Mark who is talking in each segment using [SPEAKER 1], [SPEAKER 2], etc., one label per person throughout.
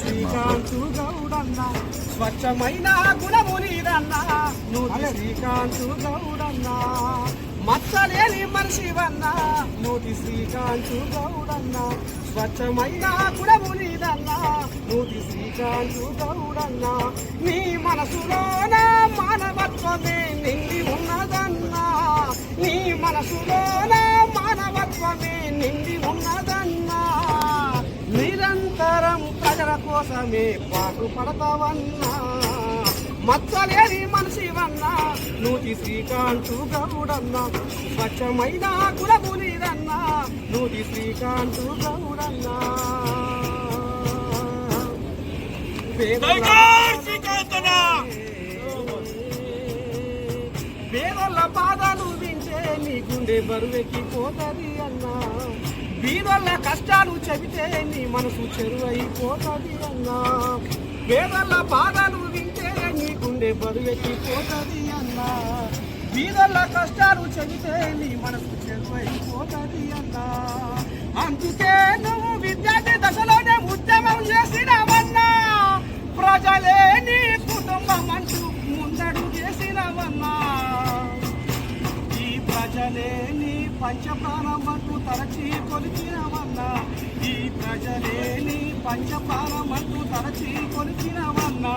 [SPEAKER 1] శ్రీకాంతు గౌడన్న స్వచ్ఛమైన గుణము నీదన్న. నూతి శ్రీకాంతు గౌడన్న మచ్చలేని మనిషివన్న. నూతి శ్రీకాంతు గౌడన్న స్వచ్ఛమైన గుణము నీదన్న. నూతి శ్రీకాంతు గౌడన్న నీ మనసులోన మానవత్వమే నిండి ఉన్నదన్న. నీ మనసులోన మానవత్వమే నిండి ఉన్నదన్న. కోసమే పాటుపడతావన్నా? మచ్చలేని మనిషివన్నా నూతి శ్రీకాంతు గౌడన్నా? స్వచ్ఛమైన కులము నీదన్నా నూతి శ్రీకాంతు గౌడన్నా? పేదల పాదాలు వింటే నీ గుండె బరువెక్కిపోతుంది అన్నా. బీదల కష్టాలు చెబితే నీ మనసు చెరువైపోతుంది అన్నా. పేదల బాధలు వింటే నీ గుండె బరువెక్కిపోతుంది అన్నా. బీదల కష్టాలు చెబితే నీ మనసు చెరువైపోతుంది అన్నా. అందుకే నువ్వు విద్యార్థి దశ ప్రజలే నీ పంచప్రాణమంటూ తరచి కొలిచినవన్నా ఈ ప్రజలే నీ పంచప్రాణమంటూ తరచి కొలిచినవన్నా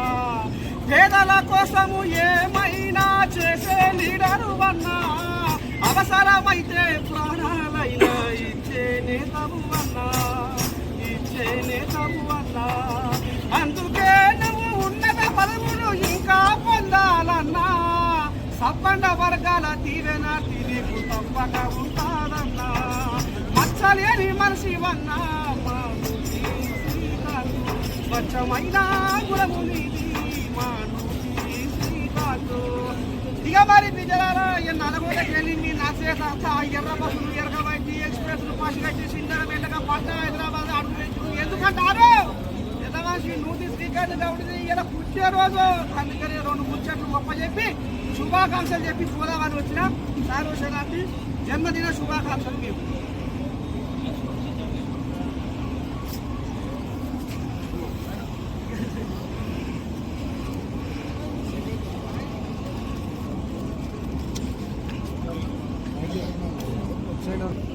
[SPEAKER 1] పేదల కోసము ఏమైనా చేసే లీడరు అన్నా అవసరమైతే సబ్బండ వర్గాల తీరెన? తిరిగి తప్పక ఉంటాడన్నా మచ్చలేని మనిషివన్నా మానుతి స్వచ్ఛమైన గుణము నీది మానుతి ఇక మరి బిజలారా నలగోడకి వెళ్ళి మీ నచ్చే ఎర్ర బస్సులు ఎరగబట్టి ఎక్స్ప్రెస్లు ఎక్స్ప్రెస్ పసి కట్టి సిందర మెల్లగా పట్ట హైదరాబాద్ అడుగు పెట్టు ఎందుకంటారు? ఎదవాసి నూతి శ్రీకాంత్ గౌడిది ఇలా కూర్చే రోజు. అందుకని రెండు ముచ్చట్లు గొప్ప చెప్పి శుభాకాంక్షలు చెప్పి పోదామని వచ్చిన సారో శతాబ్ది జన్మదిన శుభాకాంక్షలు మీకు Thank you.